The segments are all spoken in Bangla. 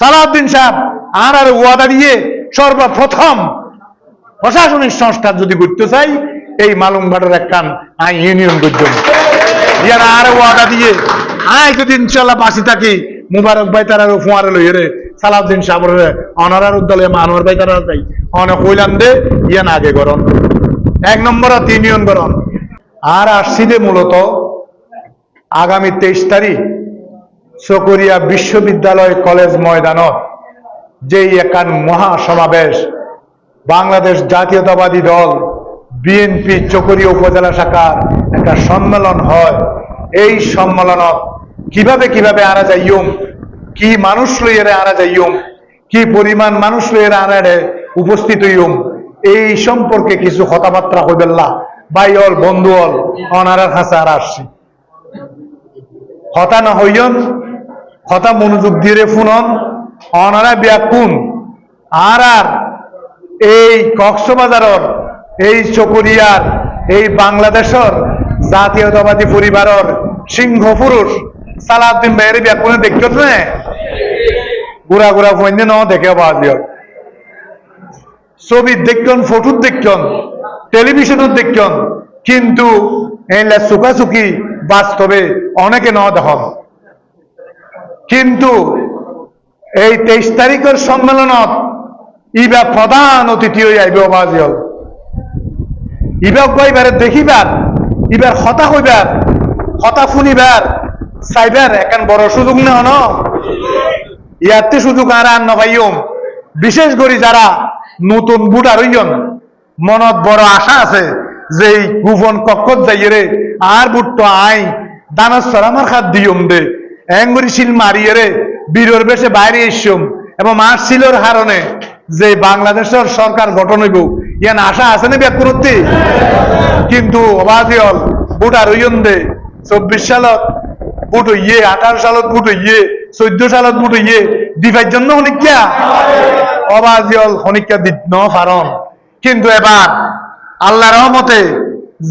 সালাউদ্দিন সাহেব, আর আর ওয়াদা দিয়ে সর্বপ্রথম প্রশাসনিক সংস্কার যদি করতে চাই, এই মালুমঘাটের একখান আই ইউনিয়ন পর্যন্ত ইয়ারা আর ওয়াদা দিয়ে আয় যদি ইনশাল্লাহ বাসি থাকি, মুবারক ভাই তারা ফুয়ারে লইয়ে রে সালাউদ্দিন সাবরের অনারার উদ্দলে আনোয়ার ভাই তারা চাই অনেক হইলাম দে, ইয়ান আগে গরম এক নম্বরত ইউনিয়ন গরম আর আসছি মূলত আগামী তেইশ তারিখ চকরিয়া বিশ্ববিদ্যালয় কলেজ ময়দানত যেই একান মহাসমাবেশ, বাংলাদেশ জাতীয়তাবাদী দল, বিএনপি চকরিয়া উপজেলা শাখার একটা সম্মেলন হয়। এই সম্মেলনত কীভাবে কীভাবে আনা যাইম কি মানুষ লইয়ারে আনা যাইম কি পরিমাণ মানুষ লইয়ারে আনারে উপস্থিত হইম এই সম্পর্কে কিছু কথাবার্তা হইবেল্লা। বাইল বন্ধুল অনারার কাছে আর আসছি। হতা না হইয়ন হতা মনোযোগ দিয়ে ফুনন অনারা ব্যাকুন আর আর এই কক্সবাজারর, এই চকরিয়ার, এই বাংলাদেশর জাতীয়তাবাদী পরিবারর সিংহ পুরুষ সালাউদ্দিন ভাইয়ের ব্যাকুনে দেখত না গুড়া গুড়া ফোন ন দেখে পাওয়া দিও। ছবি দেখন ফটো দেখন টেলিভিশনত দেখন কিন্তু এলা চুকাচুকি বাস্তবে অনেকে ন দেখন কিন্তু এই তেইশ তারিখের সম্মেলনত ইবা প্রধান অতিথি হয়ে আইব বাজিল ইবা কইবার দেখিবার, ইবার হতা হইবার হতা শুনিবার, চাইবার এখন বড় সুযোগ না হন। ইয়াতে সুযোগ আর আর নভাইম বিশেষ করে যারা নতুন বুটার হইন মনত বড় আশা আছে। যে গোপন কক্ষত যাইয়ে আর বুট্ট আই দানস্তর আমার খাত দিয়ম দে। এঙ্গুরি শিল মারিয়ে রে বীরের বেশে বাইরে এসম এবং মার শিলর হারণে যে বাংলাদেশের সরকার গঠন হইব, ইয়ান আশা আছে না ব্যাক করতে কিন্তু অবাজিয়ল বুটার হইন দে। চব্বিশ সালত বুট ইয়ে আঠারো সালত বুট ইয়ে চোদ্দ সালত বুট ইয়ে দিবার জন্য হনিকা অবাজিয়ল হনিকা দিত ন পারন কিন্তু এবার আল্লাহ রহমতে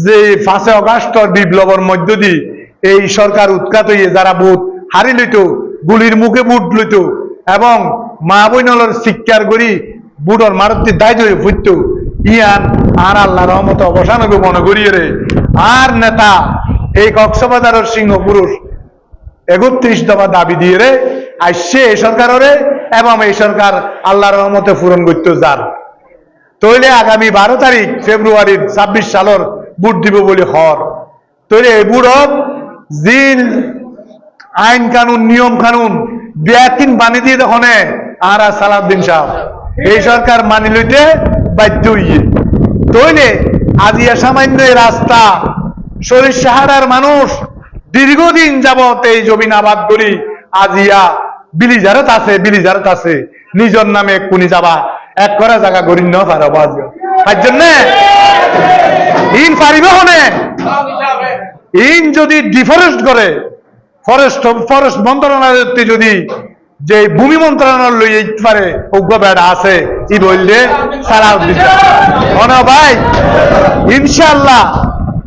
যে ফাঁসে অগাস্টর বিপ্লবের মধ্য দিয়ে এই সরকার উৎখাত হইয়ে যারা বুট হারি লইত, গুলির মুখে বুট লইত এবং মা বইনলর শিক্ষার গড়ি বুটর মারুতি দায় হয়ে ফুটত ইয়ান আর আল্লাহ রহমতে অবসান হবে মনে করিয়ে রে। আর নেতা, এই কক্সবাজারের সিংহ পুরুষ একত্রিশ দফা দাবি দিয়ে রে আসছে এই সরকারে এবং এই সরকার আল্লাহ রহমতে পূরণ করতে যার। তৈলে আগামী বারো তারিখ ফেব্রুয়ারির ছাব্বিশ সালের বুট দিব বলে হর। তৈলে এই বুড়ত জিন, আইন কানুন, নিয়ম কানুন, ব্যাকিন বানি দিয়ে দেখনে আর আর সালাউদ্দিন সাহেব। এই সরকার মানি লইতে বাধ্য হইয়ে। তৈলে আজিয়া সামান্য রাস্তা, শরীর সাহারার মানুষ দীর্ঘদিন যাবত এই জমিন আবাদ করি, আজিয়া বিলিজারত আছে বিলিজারত আছে নিজর নামে কুনি যাবা। এক করা জায়গা গড়ি ন পারো বাজিও তার জন্য ইন হনে? ইন যদি ডিফরেস্ট করে, ফরেস্ট ফরেস্ট মন্ত্রণালয়তে যদি যে ভূমি মন্ত্রণালয় পারে আছে, ই বললে সারা অন ভাই? ইনশাল্লাহ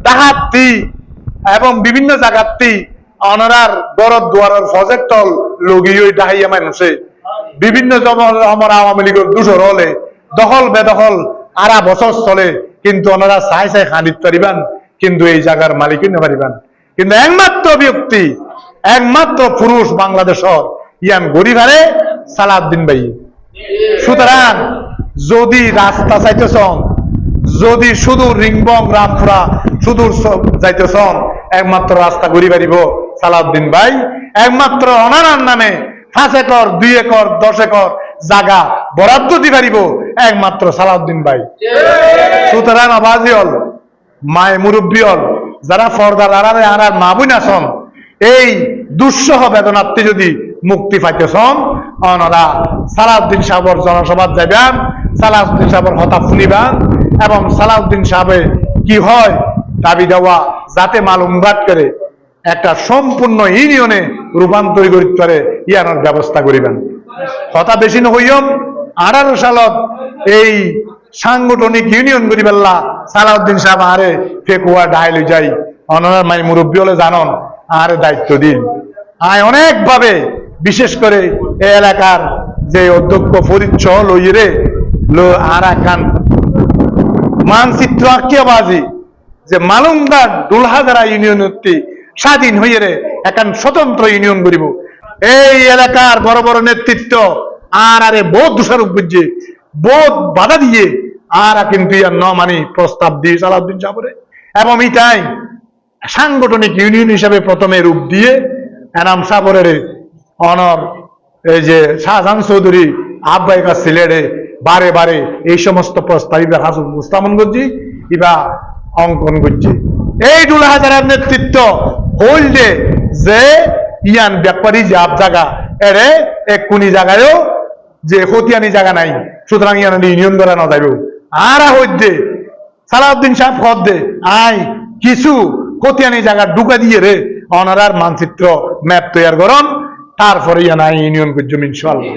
তাহাতি এবং বিভিন্ন জায়গাতি অনারার বরদ দুয়ারের প্রজেক্ট লগি ওই ডাহাইয়া মানুষে বিভিন্ন আমার আওয়ামী লীগের দুশোর হলে দখল বেদখল আরা বছর চলে, কিন্তু ওনারা চাই চাই খানিত পারিবান কিন্তু এই জায়গার মালিক পারিবান কিন্তু একমাত্র ব্যক্তি একমাত্র পুরুষ বাংলাদেশর ইয়ান গরিবারে সালাউদ্দিন ভাই সুতরাং যদি রাস্তা চাইতেছন যদি শুধু রিংবং রামপুরা সুদূর যাইতেছন একমাত্র রাস্তা ঘুরি পারিব সালাউদ্দিন ভাই একমাত্র অনারার নামে পাঁচ একর, দুই একর, দশ একর জাগা বরাদ্দ দি পারিব একমাত্র সালাউদ্দিন ভাই। সুতরাং আবাজি হল, মায় মুরব্বী হল, যারা ফর্দা লাড়ারে আনার বোন আসন এই দুঃসহ বেদনার্থী যদি মুক্তি পাইতে পাইতেছন অনরা সালাউদ্দিন সাহর জনসভাত যাবেন সালাউদ্দিন সাহর হতা শুনিবেন এবং সালাউদ্দিন সাহেবে কি হয় দাবি দেওয়া যাতে মালুম ঘাট করে একটা সম্পূর্ণ ইউনিয়নে রূপান্তরিত পারে ইয়ানোর ব্যবস্থা করিবেন। কথা বেশি নহইম আঠারো সালত এই সাংগঠনিক ইউনিয়ন করি পেল্লা সালাউদ্দিন সাহেব আরে ফেকুয়া ডাইল যাই। অনার মাই মুরব্বী হলে জানন আরে দায়িত্ব দিন। আয় অনেকভাবে, বিশেষ করে এই এলাকার যে অধ্যক্ষ পরিচয় লইরে লো আর একান মানচিত্র আঁকিয়াবাজি যে মালুঙ্গা দুলহাজারা ইউনিয়নটি স্বাধীন হইয়ে রে, একান স্বতন্ত্র ইউনিয়ন করিব এই এলাকার বড় বড় নেতৃত্ব, আর আরে বহুত দোষারোপ বুঝছে বহুত বাধা দিয়ে। আর কিন্তু ইয়ার ন মানি, প্রস্তাব দিয়ে সালাউদ্দিন সাবরে এবং এটাই সাংগঠনিক ইউনিয়ন হিসাবে প্রথমে রূপ দিয়ে এনাম সাবরের অনর, এই যে শাহজাহান চৌধুরী, আব্বাই কাছ সিলেটে বারে বারে এই সমস্ত প্রস্তাব ইবা হাসুন মুস্তামন করছি ইবা অঙ্কন করছি। এই দুল হাজারের নেতৃত্ব হইলে যে ইয়ান ব্যাপারী আব জায়গা এরে এক কোনি জায়গায়ও যে খতিয়ানি জাগা নাই, সুতরাং ইয়ান ইউনিয়ন করা না যাইব আর হইতে সালাউদ্দিন সাহেব খদ দে, আই, কিছু খতিয়ানি জায়গা ঢুকা দিয়ে রে, অনারার মানচিত্র ম্যাপ তৈয়ার করন, তারপরে ইয়ান আই ইউনিয়ন করছুম ইনশাল্লাহ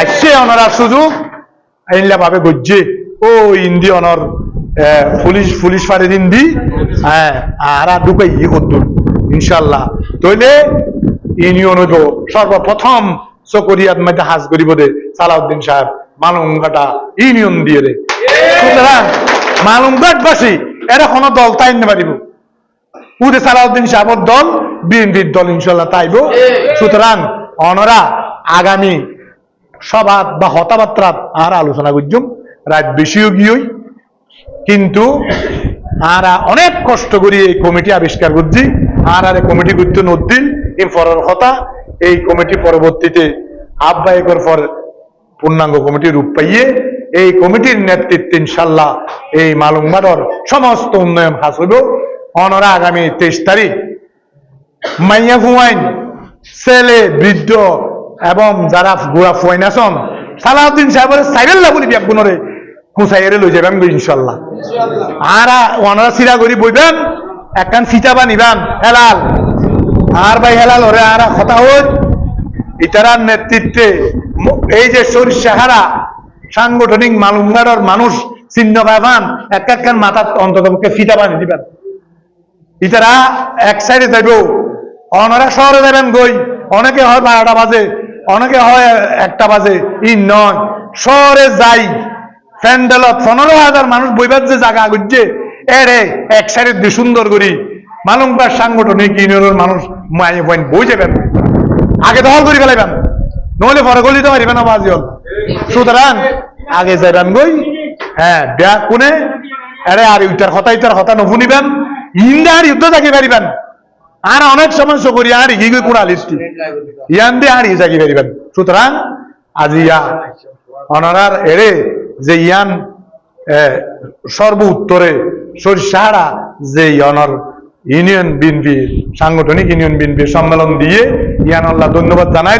আসছে অনারার সুযোগ, আইনলা ভাবে গজ্জে, ও ইন্দি অনর পুলিশ পুলিশ ফারে দিন দি হ্যাঁ আর ঢুকাই করতুন ইনশাল্লাহ তইলে ইউনিয়ন হইব সর্বপ্রথম চকরিয়াত মধ্যে হাজ করিব দে, সালাউদ্দিন সাহেব। মালুঙ্গাটা ইউনিয়ন দিয়ে দে। সুতরাং মালুঙ্গাটবাসী এরা কোনো দল তাই নিতে পারিব। উদে সালাউদ্দিন সাহেবের দল, বিএনপির দল ইনশাল্লাহ তাইব। সুতরাং অনরা আগামী সভাত বা হতাবার্তাত আর আলোচনা করছুম রাত বেশিও গিয়েই কিন্তু আর অনেক কষ্ট করি এই কমিটি আবিষ্কার করছি। আর আর কমিটি করতে নদ্দিন এই এই কমিটি পরবর্তীতে আহ্বায়কের পর পূর্ণাঙ্গ কমিটি রূপ পাইয়ে, এই কমিটির নেতৃত্বে ইনশাল্লাহ এই মালুমবাড়র সমস্ত উন্নয়ন হাস হইব। অনরা আগামী তেইশ তারিখ মাইয়া ফুয়াইন, ছেলে, বৃদ্ধ এবং যারা গুড়া ফুয়াইন আছেন, সালাউদ্দিন সাহেবের সাইরেল বলি বিয়াক গুণরে কুসাইরে লই যাবেন ইনশাল্লাহ। আর ওনারা সিরা করি বইবেন একখান ফিতা নিবান হেলাল। আর ভাই হেলাল, ওরে আর কথা হই, ইতারার নেতৃত্বে এই যে সরিষাহারা সাংগঠনিক মালুঙ্গার মানুষ, চিহ্ন পাইবান এক একখান মাথার অন্তত ফিতা বানি দিবেন। ইতারা এক সাইডে যাইব, অনারা শহরে যাবেন গই, অনেকে হয় বারোটা বাজে, অনেকে হয় একটা বাজে, ই নয়। শহরে যাই, প্যান্ডেলত, পনেরো হাজার মানুষ বইবার যে জায়গা গুজছে এরে এক সাইডে দিয়ে সুন্দর করি। মালুমবার সাংগঠনিক ইউনিয়নের মানুষ মায়ে পয়েন্ট বই যাবেন আগে দখল করি ফেলাইবেন। নহলে পরে গলি তো পারিবেন না বাজিল সুতরাং আগে যাইবেন গই। হ্যাঁ ব্যাগ কোনে? আরে, আর ইটার কথা ইটার কথা নশুনিবেন ইন্দা আর ইউদ্ধ থাকি পারিবেন আর অনেক সময় চকরি আর ইগি গই কুড়া লিস্টি। ইয়ান দিয়ে আর ই থাকি পারিবেন সুতরাং আজি ইয়া অনারার এরে যে ইয়ান সর্ব উত্তরে সরিষাহারা যে ইয়নর ইউনিয়ন বিএনপি সাংগঠনিক ইউনিয়ন বিএনপি সম্মেলন দিয়ে ইয়ান আল্লাহ ধন্যবাদ জানাই।